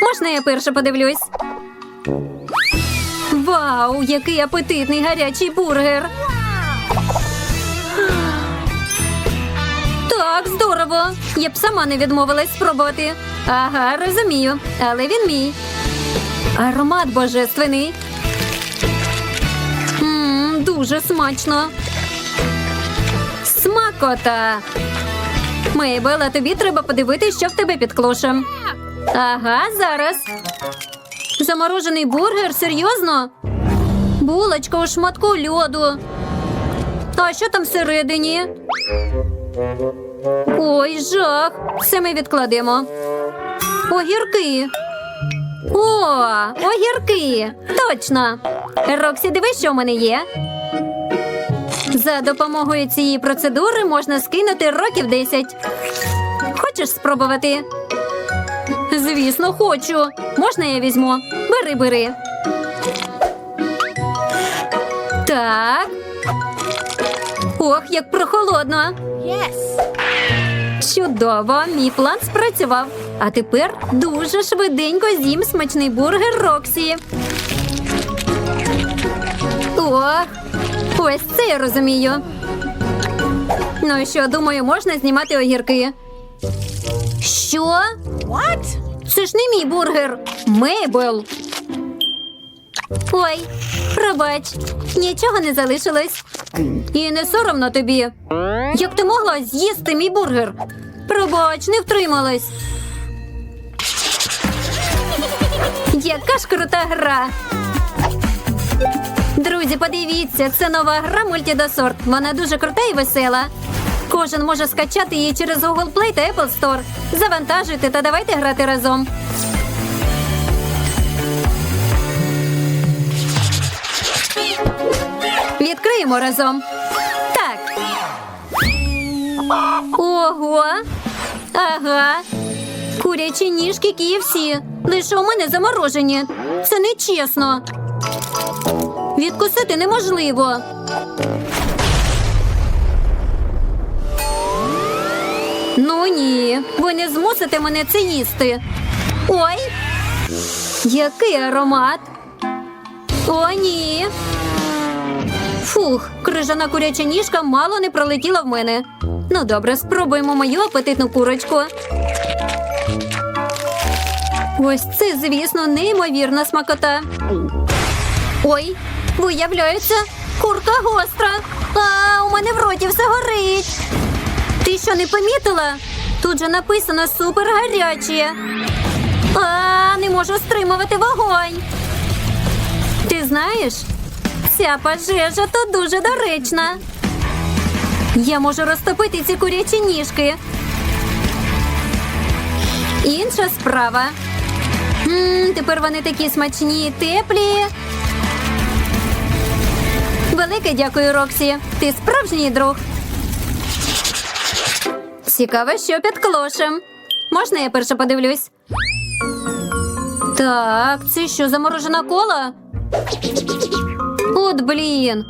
Можна я перше подивлюсь? Вау, який апетитний гарячий бургер. Так, здорово. Я б сама не відмовилась спробувати. Ага, розумію, але він мій. Аромат божественний. Мм, дуже смачно. Смакота. Мейбела, тобі треба подивитися, що в тебе під клошем. Ага, зараз. Заморожений бургер? Серйозно? Булочка у шматку льоду. А що там всередині? Ой, жах. Все ми відкладемо. Огірки. О, огірки. Точно. Роксі, дивись, що в мене є. За допомогою цієї процедури можна скинути років 10. Хочеш спробувати? Звісно, хочу. Можна я візьму? Бери, бери. Так. Ох, як прохолодно. Чудово, мій план спрацював. А тепер дуже швиденько з'їм смачний бургер Роксі. Ох, ось це я розумію. Ну що, думаю, можна знімати огірки. Що? What? Це ж не мій бургер. Мейбл. Ой, пробач, нічого не залишилось. І не соромно тобі. Як ти могла з'їсти мій бургер? Пробач, не втрималась. Яка ж крута гра. Друзі, подивіться, це нова гра Мультідосорт. Вона дуже крута і весела. Кожен може скачати її через Google Play та Apple Store. Завантажуйте та давайте грати разом. Відкриємо разом. Так. Ого. Ага. Курячі ніжки KFC. Лише у мене заморожені. Це нечесно. Відкусити неможливо. Ну ні, ви не змусите мене це їсти. Ой, який аромат. О, ні. Фух, крижана куряча ніжка мало не пролетіла в мене. Ну добре, спробуємо мою апетитну курочку. Ось це, звісно, неймовірна смакота. Ой, виявляється, курка гостра. А у мене в роті все горить. Ти що не помітила? Тут же написано супер гаряче. А, не можу стримувати вогонь. Ти знаєш, ця пожежа тут дуже доречна. Я можу розтопити ці курячі ніжки. Інша справа. м тепер вони такі смачні і теплі. Велике дякую, Роксі. Ти справжній друг. Цікаво, що під клошем. Можна я перше подивлюсь? Так, це що, заморожена кола? От блін.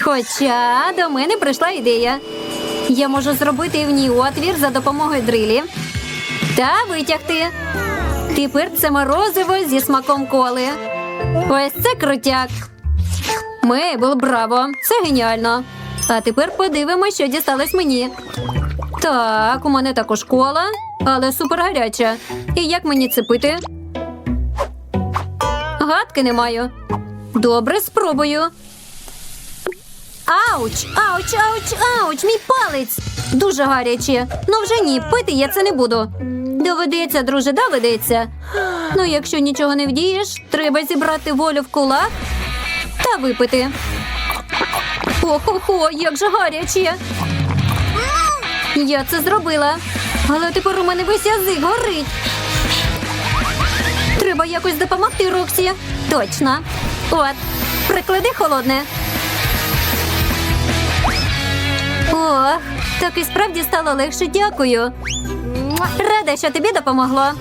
Хоча до мене прийшла ідея. Я можу зробити в ній отвір за допомогою дрилі та витягти. Тепер це морозиво зі смаком коли. Ось це крутяк. Мейбл, браво! Це геніально. А тепер подивимось, що дісталось мені. Так, у мене також кола, але супер гаряча. І як мені це пити? Гадки не маю. Добре, спробую. Ауч, ауч, ауч, ауч, мій палець. Дуже гаряче. Ну вже ні, пити я це не буду. Доведеться, друже, доведеться. Ну, якщо нічого не вдієш, треба зібрати волю в кулак та випити. Охо-хо, як же гаряче. Я це зробила. Але тепер у мене весь язик горить. Треба якось допомогти Роксі. Точно. От, приклади холодне. Ох, так і справді стало легше. Дякую. Рада, що тобі допомогло.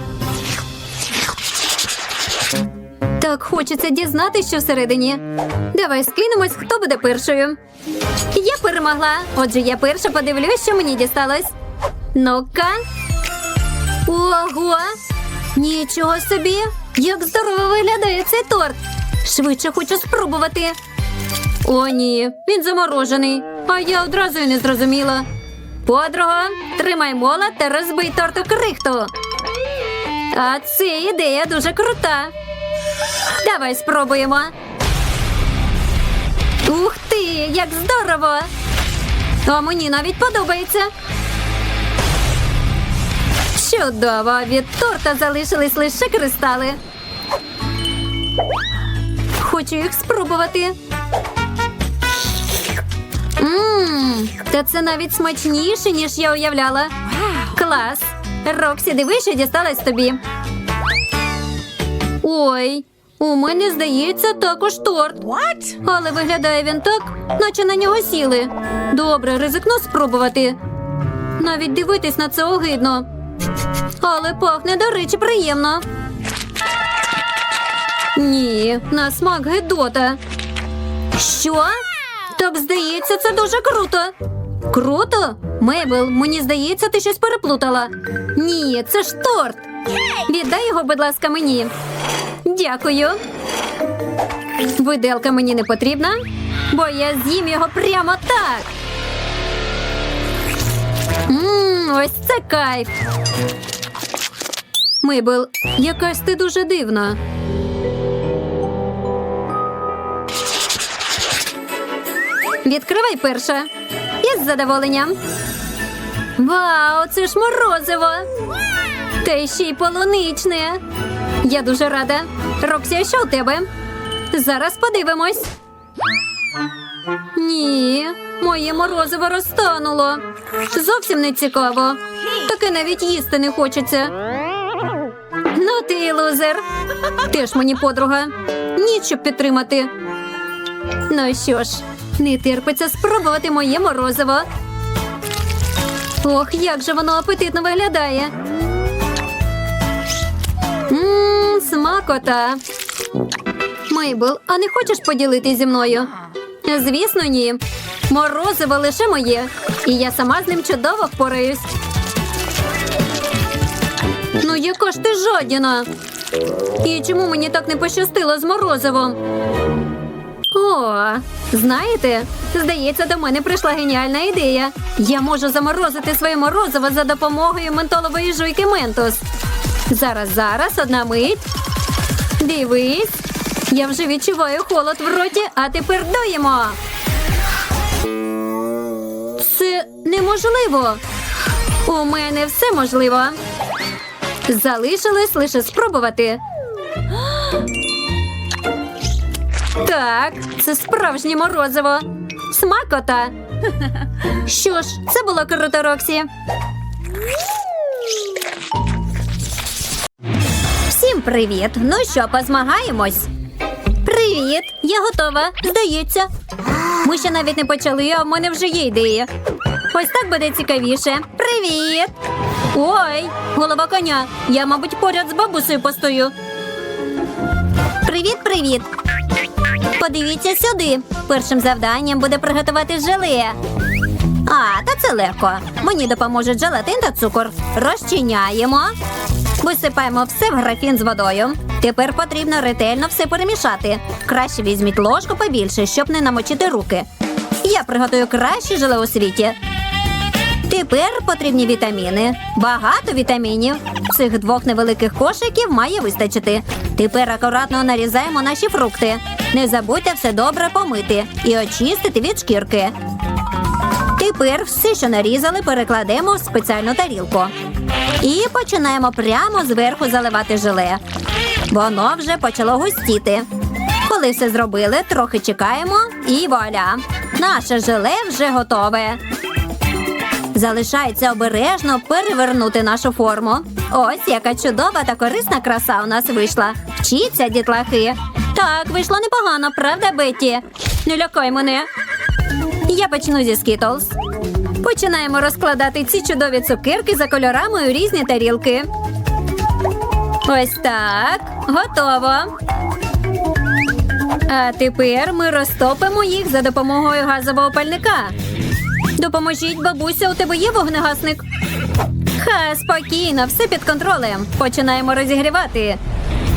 Так хочеться дізнатися, що всередині. Давай скинемось, хто буде першою. Я перемогла. Отже, я перша подивлюсь, що мені дісталось. Ну-ка. Ого! Нічого собі! Як здорово виглядає цей торт! Швидше хочу спробувати. О, ні, він заморожений, а я одразу й не зрозуміла. Подруга, тримай мола та розбий торт у крихту. А це ідея дуже крута. Давай спробуємо. Ух ти, як здорово! А мені навіть подобається. Чудово! Від торта залишились лише кристали. Хочу їх спробувати. Ммм, та це навіть смачніше, ніж я уявляла. Клас! Роксі, диви, що дісталась тобі. Ой, у мене здається також торт. What? Але виглядає він так, наче на нього сіли. Добре, ризикну спробувати. Навіть дивитись на це огидно. Але пахне, до речі, приємно. Ні, на смак гидота. Що? Так здається, це дуже круто. Круто? Мейбл, мені здається, ти щось переплутала. Ні, це ж торт. Віддай його, будь ласка, мені. Дякую. Виделка мені не потрібна, бо я з'їм його прямо так. Мм, ось це кайф. Мейбл, якась ти дуже дивна. Відкривай перша. Із задоволенням. Вау, це ж морозиво. Та ще й полуничне. Я дуже рада. Роксі, що у тебе? Зараз подивимось. Ні, моє морозиво розтануло. Зовсім не цікаво. Таке навіть їсти не хочеться. Ну ти лузер. Теж мені подруга. Ніч щоб підтримати. Ну що ж, не терпиться спробувати моє морозиво. Ох, як же воно апетитно виглядає. Смакота. Мейбл, а не хочеш поділитись зі мною? Звісно, ні. Морозиво лише моє, і я сама з ним чудово впораюсь. Ну, яка ж ти жадіна? І чому мені так не пощастило з морозивом? О, знаєте, здається, до мене прийшла геніальна ідея. Я можу заморозити своє морозиво за допомогою ментолової жуйки Ментос. Зараз, зараз, одна мить. Дивись. Я вже відчуваю холод в роті, а тепер дуємо. Це неможливо. У мене все можливо. Залишилось лише спробувати. Так, це справжнє морозиво. Смакота. Що ж, це було круто, Роксі. Всім привіт! Ну що, позмагаємось? Привіт! Я готова. Здається. Ми ще навіть не почали, а в мене вже є ідея. Ось так буде цікавіше. Привіт! Ой, голова коня. Я, мабуть, поряд з бабусею постою. Привіт, привіт. Подивіться сюди. Першим завданням буде приготувати желе. А, та це легко. Мені допоможуть желатин та цукор. Розчиняємо. Висипаємо все в графін з водою. Тепер потрібно ретельно все перемішати. Краще візьміть ложку побільше, щоб не намочити руки. Я приготую краще желе у світі. Тепер потрібні вітаміни. Багато вітамінів. Цих двох невеликих кошиків має вистачити. Тепер акуратно нарізаємо наші фрукти. Не забудьте все добре помити і очистити від шкірки. Тепер все, що нарізали, перекладемо в спеціальну тарілку. І починаємо прямо зверху заливати желе. Воно вже почало густіти. Коли все зробили, трохи чекаємо і вуаля! Наше желе вже готове. Залишається обережно перевернути нашу форму. Ось яка чудова та корисна краса у нас вийшла. Вчіться, дітлахи. Так, вийшло непогано, правда, Бетті? Не лякай мене. Я почну зі Skittles. Починаємо розкладати ці чудові цукерки за кольорами у різні тарілки. Ось так. Готово. А тепер ми розтопимо їх за допомогою газового пальника. Допоможіть, бабуся, у тебе є вогнегасник? Ха, спокійно, все під контролем. Починаємо розігрівати.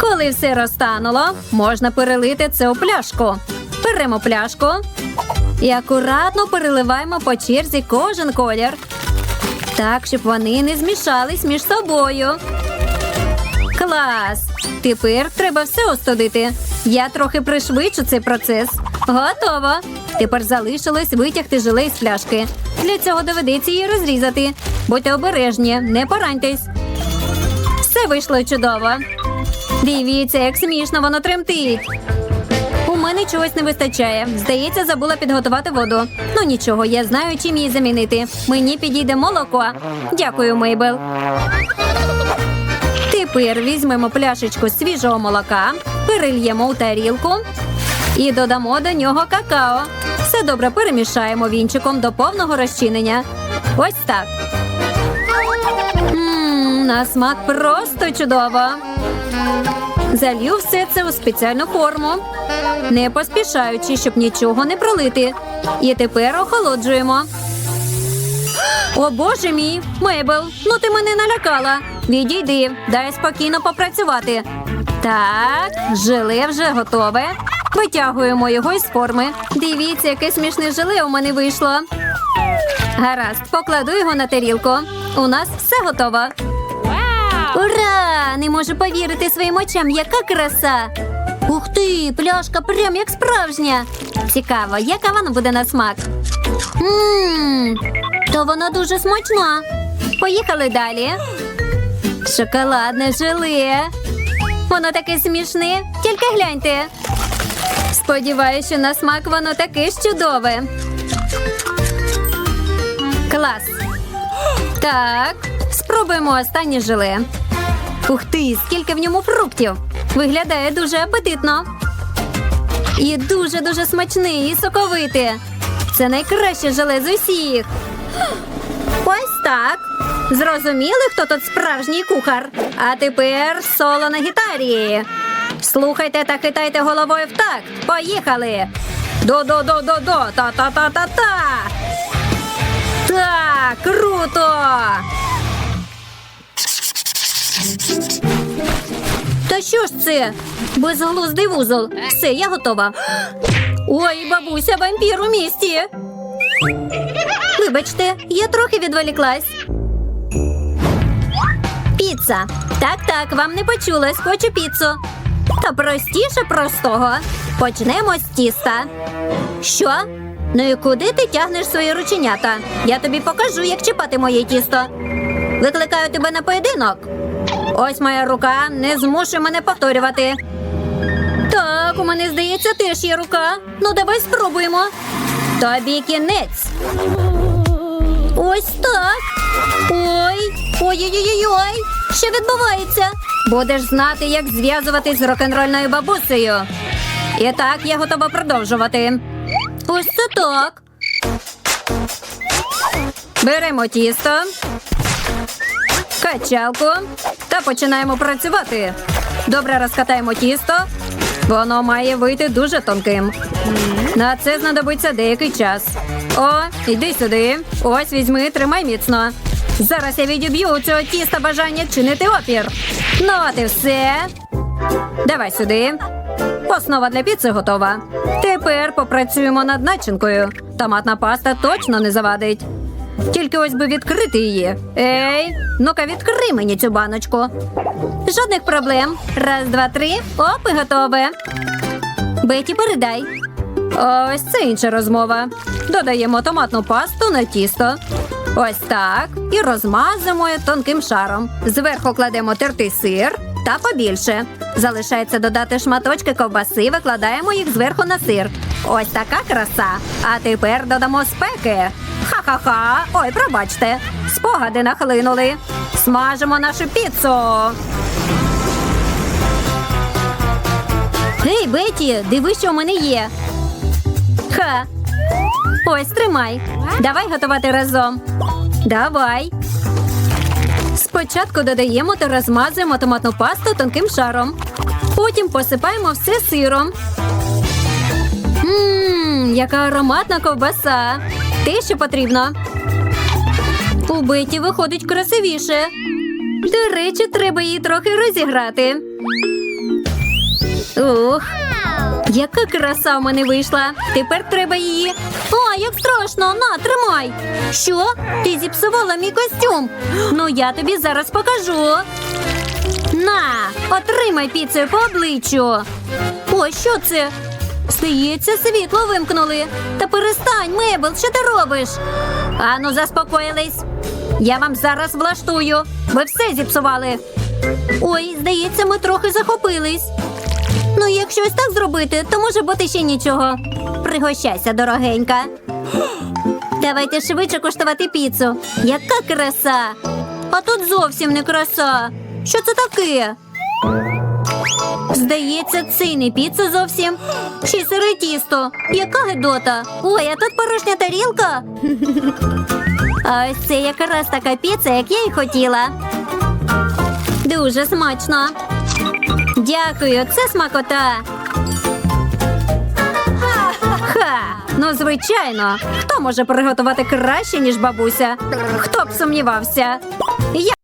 Коли все розтануло, можна перелити це у пляшку. Беремо пляшку і акуратно переливаємо по черзі кожен колір. Так, щоб вони не змішались між собою. Клас! Тепер треба все остудити. Я трохи пришвидшу цей процес. Готово. Тепер залишилось витягти желе з пляшки. Для цього доведеться її розрізати. Будьте обережні, не пораньтесь. Все вийшло чудово. Дивіться, як смішно воно тремтить. Мене чогось не вистачає. Здається, забула підготувати воду. Ну нічого, я знаю, чим її замінити. Мені підійде молоко. Дякую, Мейбел. Тепер візьмемо пляшечку свіжого молока, перельємо у тарілку і додамо до нього какао. Все добре перемішаємо вінчиком до повного розчинення. Ось так. Мм, на смак просто чудово. Залью все це у спеціальну форму, не поспішаючи, щоб нічого не пролити. І тепер охолоджуємо. О, боже мій, Мейбл, ну ти мене налякала. Відійди, дай спокійно попрацювати. Так, желе вже готове. Витягуємо його із форми. Дивіться, яке смішне желе у мене вийшло. Гаразд, покладу його на тарілку. У нас все готово. Ура! Не можу повірити своїм очам, яка краса! Ух ти, пляшка прям як справжня. Цікаво, яка вона буде на смак. Ммм, то вона дуже смачна. Поїхали далі. Шоколадне желе. Воно таке смішне, тільки гляньте. Сподіваюся, що на смак воно таке чудове. Клас. Так, спробуємо останнє желе. Ух ти, скільки в ньому фруктів! Виглядає дуже апетитно. І дуже-дуже смачне і соковите. Це найкраще желе з усіх. Ось так. Зрозуміли, хто тут справжній кухар. А тепер соло на гітарі. Слухайте та хитайте головою в такт. Поїхали. До-до-до-до-до, та-та-та-та-та. Так, круто! Та що ж це? Безглуздий вузол. Все, я готова. Ой, бабуся, вампір у місті. Вибачте, я трохи відволіклась. Піца. Так, так, вам не почулось, хочу піцу. Та простіше простого. Почнемо з тіста. Що? Ну і куди ти тягнеш свої рученята? Я тобі покажу, як чіпати моє тісто. Викликаю тебе на поєдинок. Ось моя рука, не змушуй мене повторювати. Так, у мене здається, теж є рука. Ну, давай спробуємо. Тобі кінець. Ось так. Ой, ой-ой-ой-ой. Що відбувається? Будеш знати, як зв'язуватись з рок-н-рольною бабусею. І так, я готова продовжувати. Ось це так. Беремо тісто, качалку та починаємо працювати. Добре розкатаємо тісто. Воно має вийти дуже тонким. На це знадобиться деякий час. О, іди сюди. Ось візьми, тримай міцно. Зараз я відіб'ю у цього тіста бажання чинити опір. Ну, от і все. Давай сюди. Основа для піци готова. Тепер попрацюємо над начинкою. Томатна паста точно не завадить. Тільки ось би відкрити її. Ей, ну-ка відкрий мені цю баночку. Жодних проблем. Раз, два, три. Оп, і готове. Беті, передай. Ось це інша розмова. Додаємо томатну пасту на тісто. Ось так. І розмазуємо тонким шаром. Зверху кладемо тертий сир та побільше. Залишається додати шматочки ковбаси, викладаємо їх зверху на сир. Ось така краса. А тепер додамо спеки. Ха-ха-ха. Ой, пробачте. Спогади нахлинули. Смажимо нашу піцу. Гей, Беті, диви, що у мене є. Ха. Ось тримай. Давай готувати разом. Давай. Спочатку додаємо та розмазуємо томатну пасту тонким шаром. Потім посипаємо все сиром. Ммм, яка ароматна ковбаса. Те, що потрібно. У Беті виходить красивіше. До речі, треба її трохи розіграти. Ух, яка краса в мене вийшла. Тепер треба її. А, як страшно, на, тримай. Що? Ти зіпсувала мій костюм. Ну, я тобі зараз покажу. На, отримай піцею по обличчю. О, що це? Здається, світло вимкнули. Та перестань, Мебел, що ти робиш? Ану, заспокоїлись. Я вам зараз влаштую. Ви все зіпсували. Ой, здається, ми трохи захопились. Ну, якщо ось так зробити, то може бути ще нічого. Пригощайся, дорогенька. Давайте швидше куштувати піцу. Яка краса! А тут зовсім не краса. Що це таке? Здається, це не піца зовсім. Й сире тісто. Яка гидота. Ой, а тут порожня тарілка. А ось це якраз така піца, як я й хотіла. Дуже смачно. Дякую, це смакота. Ха! Ну, звичайно, хто може приготувати краще, ніж бабуся? Хто б сумнівався? Я